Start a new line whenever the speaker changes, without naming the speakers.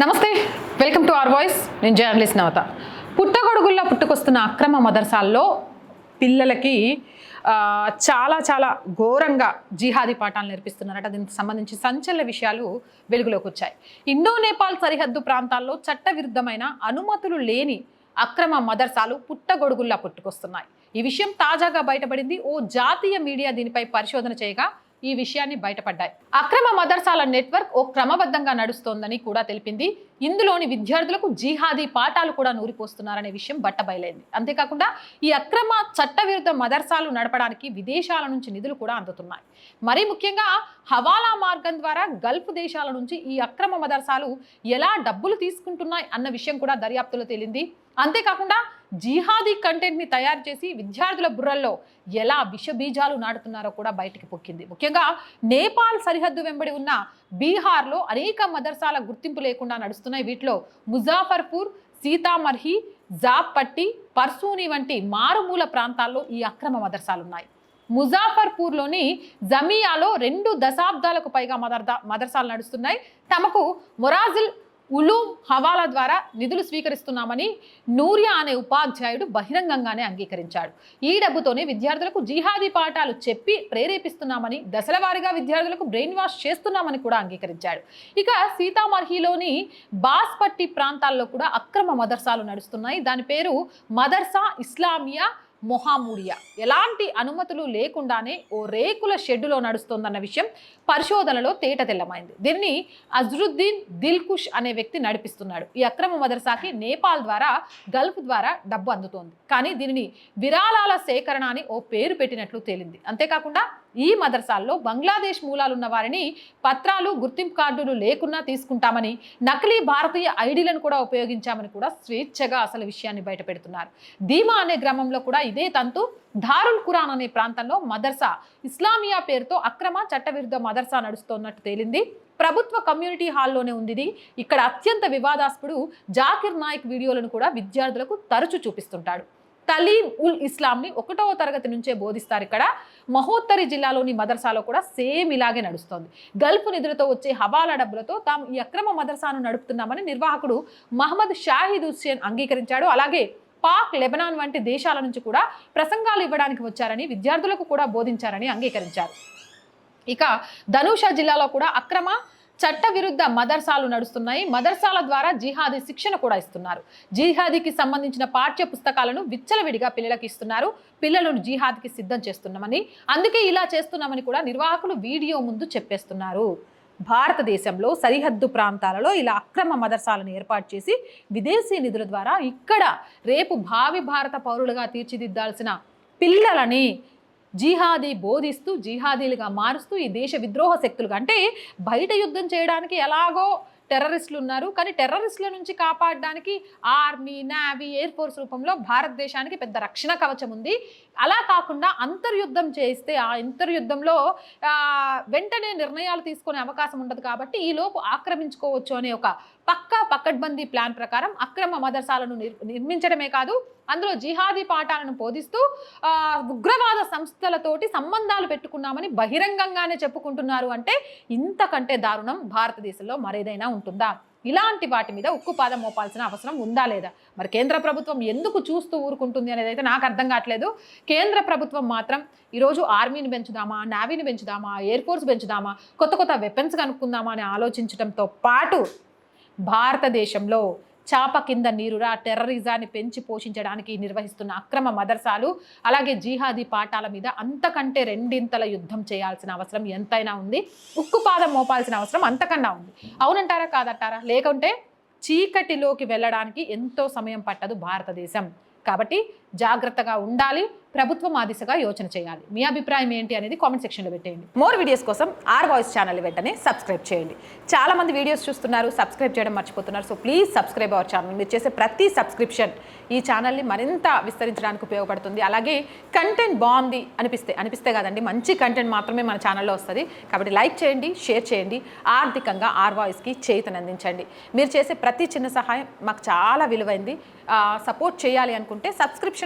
నమస్తే welcome to R voice. నేను journalist Navata. పుట్టగొడుగుల్లో పుట్టుకొస్తున్న అక్రమ మదర్సాల్లో పిల్లలకి చాలా చాలా ఘోరంగా జిహాదీ పాఠాలు నేర్పిస్తున్నారట. దీనికి సంబంధించి సంచలన విషయాలు వెలుగులోకి వచ్చాయి. ఇండో నేపాల్ సరిహద్దు ప్రాంతాల్లో చట్టవిరుద్ధమైన అనుమతులు లేని అక్రమ మదర్సాలు పుట్టగొడుగుల్లా పుట్టుకొస్తున్నాయి. ఈ విషయం తాజాగా బయటపడింది. ఓ జాతీయ మీడియా దీనిపై పరిశోధన చేయగా ఈ విషయాన్ని బయటపడ్డాయి. అక్రమ మదర్సాల నెట్వర్క్ ఓ క్రమబద్ధంగా నడుస్తోందని కూడా తెలిపింది. ఇందులోని విద్యార్థులకు జీహాదీ పాఠాలు కూడా నూరిపోస్తున్నారనే విషయం బట్టబయలైంది. అంతేకాకుండా ఈ అక్రమ చట్టవిరుద్ధ మదర్సాలు నడపడానికి విదేశాల నుంచి నిధులు కూడా అందుతున్నాయి. మరీ ముఖ్యంగా హవాలా మార్గం ద్వారా గల్ఫ్ దేశాల నుంచి ఈ అక్రమ మదర్సాలు ఎలా డబ్బులు తీసుకుంటున్నాయి అన్న విషయం కూడా దర్యాప్తులో తేలింది. అంతేకాకుండా జిహాదీ కంటెంట్ని తయారు చేసి విద్యార్థుల బుర్రల్లో ఎలా విషబీజాలు నాటుతున్నారో కూడా బయటికి పొక్కింది. ముఖ్యంగా నేపాల్ సరిహద్దు వెంబడి ఉన్న బీహార్లో అనేక మదర్సాల గుర్తింపు లేకుండా నడుస్తున్నాయి. వీటిలో ముజాఫర్పూర్ సీతామర్హి జాప్పట్టి పర్సూని వంటి మారుమూల ప్రాంతాల్లో ఈ అక్రమ మదర్సాలు ఉన్నాయి ముజాఫర్పూర్లోని జమియాలో రెండు దశాబ్దాలకు పైగా మదర్దా మదర్సాలు నడుస్తున్నాయి. తమకు మొరాజిల్ ఉలూమ్ హవాలా ద్వారా నిధులు స్వీకరిస్తున్నామని నూరియా అనే ఉపాధ్యాయుడు బహిరంగంగానే అంగీకరించాడు. ఈ డబ్బుతోనే విద్యార్థులకు జిహాదీ పాఠాలు చెప్పి ప్రేరేపిస్తున్నామని దశల వారీగా విద్యార్థులకు బ్రెయిన్ వాష్ చేస్తున్నామని కూడా అంగీకరించాడు. ఇక సీతామర్హిలోని బాస్పట్టి ప్రాంతాల్లో కూడా అక్రమ మదర్సాలు నడుస్తున్నాయి. దాని పేరు మదర్సా ఇస్లామియా మొహామూడియా. ఎలాంటి అనుమతులు లేకుండానే ఓ రేకుల షెడ్డులో నడుస్తోందన్న విషయం పరిశోధనలో తేట తెల్లమైంది. దీన్ని అజ్రుద్దీన్ దిల్కుష్ అనే వ్యక్తి నడిపిస్తున్నాడు. ఈ అక్రమ మదర్సాకి నేపాల్ ద్వారా గల్ఫ్ ద్వారా డబ్బు అందుతోంది. కానీ దీనిని విరాళాల సేకరణ అని ఓ పేరు పెట్టినట్లు తేలింది. అంతేకాకుండా ఈ మదర్సాల్లో బంగ్లాదేశ్ మూలాలున్న వారిని పత్రాలు గుర్తింపు కార్డులు లేకున్నా తీసుకుంటామని నకిలీ భారతీయ ఐడీలను కూడా ఉపయోగించామని కూడా స్వేచ్ఛగా అసలు విషయాన్ని బయటపెడుతున్నారు. ధీమా అనే గ్రామంలో కూడా ఇదే తంతు. ధారుల్ ఖురాన్ అనే ప్రాంతంలో మదర్సా ఇస్లామియా పేరుతో అక్రమ చట్టవిరుద్ధ మదర్సా నడుస్తోన్నట్టు తేలింది. ప్రభుత్వ కమ్యూనిటీ హాల్లోనే ఉంది ఇక్కడ అత్యంత వివాదాస్పడు జాకిర్ నాయక్ వీడియోలను కూడా విద్యార్థులకు తరచూ చూపిస్తుంటాడు. తలీం ఉల్ ఇస్లాంని ఒకటవ తరగతి నుంచే బోధిస్తారు ఇక్కడ. మహోత్తరి జిల్లాలోని మదర్సాలో కూడా సేమ్ ఇలాగే నడుస్తోంది. గల్ఫ్ నిధులతో వచ్చే హవాలా డబ్బులతో తాము ఈ అక్రమ మదర్సాను నడుపుతున్నామని నిర్వాహకుడు మహమ్మద్ షాహిద్ హుస్సేన్ అంగీకరించాడు. అలాగే పాక్ లెబనాన్ వంటి దేశాల నుంచి కూడా ప్రసంగాలు ఇవ్వడానికి వచ్చారని విద్యార్థులకు కూడా బోధించారని అంగీకరించారు. ఇక ధనుష జిల్లాలో కూడా అక్రమ చట్టవిరుద్ధ మదర్సాలు నడుస్తున్నాయి. మదర్సాల ద్వారా జిహాదీ శిక్షణ కూడా ఇస్తున్నారు. జిహాదీకి సంబంధించిన పాఠ్య పుస్తకాలను విచ్చలవిడిగా పిల్లలకు ఇస్తున్నారు. పిల్లలను జిహాద్కి సిద్ధం చేస్తున్నామని అందుకే ఇలా చేస్తున్నామని కూడా నిర్వాహకులు వీడియో ముందు చెప్పేస్తున్నారు. భారతదేశంలో సరిహద్దు ప్రాంతాలలో ఇలా అక్రమ మదర్సాలను ఏర్పాటు చేసి విదేశీ నిధుల ద్వారా ఇక్కడ రేపు భావి భారత పౌరులుగా తీర్చిదిద్దాల్సిన పిల్లలని జిహాదీ బోధిస్తూ జిహాదీలుగా మారుస్తూ ఈ దేశ విద్రోహ శక్తులుగా అంటే బయట యుద్ధం చేయడానికి ఎలాగో టెర్రరిస్టులు ఉన్నారు. కానీ టెర్రరిస్టుల నుంచి కాపాడడానికి ఆర్మీ నావీ ఎయిర్ ఫోర్స్ రూపంలో భారతదేశానికి పెద్ద రక్షణ కవచం ఉంది. అలా కాకుండా అంతర్యుద్ధం చేస్తే ఆ అంతర్యుద్ధంలో వెంటనే నిర్ణయాలు తీసుకునే అవకాశం ఉండదు కాబట్టి ఈలోపు ఆక్రమించుకోవచ్చు అనే ఒక పక్కా పక్కడ్బందీ ప్లాన్ ప్రకారం అక్రమ మదర్సాలను నిర్- నిర్మించడమే కాదు అందులో జిహాదీ పాఠాలను బోధిస్తూ ఉగ్రవాద సంస్థలతోటి సంబంధాలు పెట్టుకున్నామని బహిరంగంగానే చెప్పుకుంటున్నారు అంటే ఇంతకంటే దారుణం భారతదేశంలో మరేదైనా ఉంటుందా? ఇలాంటి వాటి మీద ఉక్కుపాదం మోపాల్సిన అవసరం ఉందా లేదా? మరి కేంద్ర ప్రభుత్వం ఎందుకు చూస్తూ ఊరుకుంటుంది అనేది అయితే నాకు అర్థం కావట్లేదు. కేంద్ర ప్రభుత్వం మాత్రం ఈరోజు ఆర్మీని పెంచుదామా నావీని పెంచుదామా ఎయిర్ ఫోర్స్ పెంచుదామా కొత్త కొత్త వెపన్స్ కనుక్కుందామా అని ఆలోచించడంతో పాటు భారతదేశంలో చాప కింద నీరురా టెర్రరిజాన్ని పెంచి పోషించడానికి నిర్వహిస్తున్న అక్రమ మదర్సాలు అలాగే జిహాదీ పాఠాల మీద అంతకంటే రెండింతల యుద్ధం చేయాల్సిన అవసరం ఎంతైనా ఉంది. ఉక్కుపాదం మోపాల్సిన అవసరం అంతకన్నా ఉంది. అవునంటారా కాదంటారా? లేకుంటే చీకటిలోకి వెళ్ళడానికి ఎంతో సమయం పట్టదు భారతదేశం. కాబట్టి జాగ్రత్తగా ఉండాలి ప్రభుత్వం ఆ దిశగా యోచన చేయాలి. మీ అభిప్రాయం ఏంటి అనేది కామెంట్ సెక్షన్లో పెట్టేయండి. మోర్ వీడియోస్ కోసం ఆర్ వాయిస్ ఛానల్ వెంటనే సబ్స్క్రైబ్ చేయండి. చాలా మంది వీడియోస్ చూస్తున్నారు సబ్స్క్రైబ్ చేయడం మర్చిపోతున్నారు. So please subscribe our channel. మీరు చేసే ప్రతి సబ్స్క్రిప్షన్ ఈ ఛానల్ని మరింత విస్తరించడానికి ఉపయోగపడుతుంది. అలాగే కంటెంట్ బాగుంది అనిపిస్తే అనిపిస్తే కాదండి మంచి కంటెంట్ మాత్రమే మన ఛానల్లో వస్తుంది. కాబట్టి లైక్ చేయండి షేర్ చేయండి ఆర్థికంగా ఆర్ వాయిస్కి చేతను అందించండి. మీరు చేసే ప్రతి చిన్న సహాయం మాకు చాలా విలువైంది. సపోర్ట్ చేయాలి అనుకుంటే సబ్స్క్రిప్షన్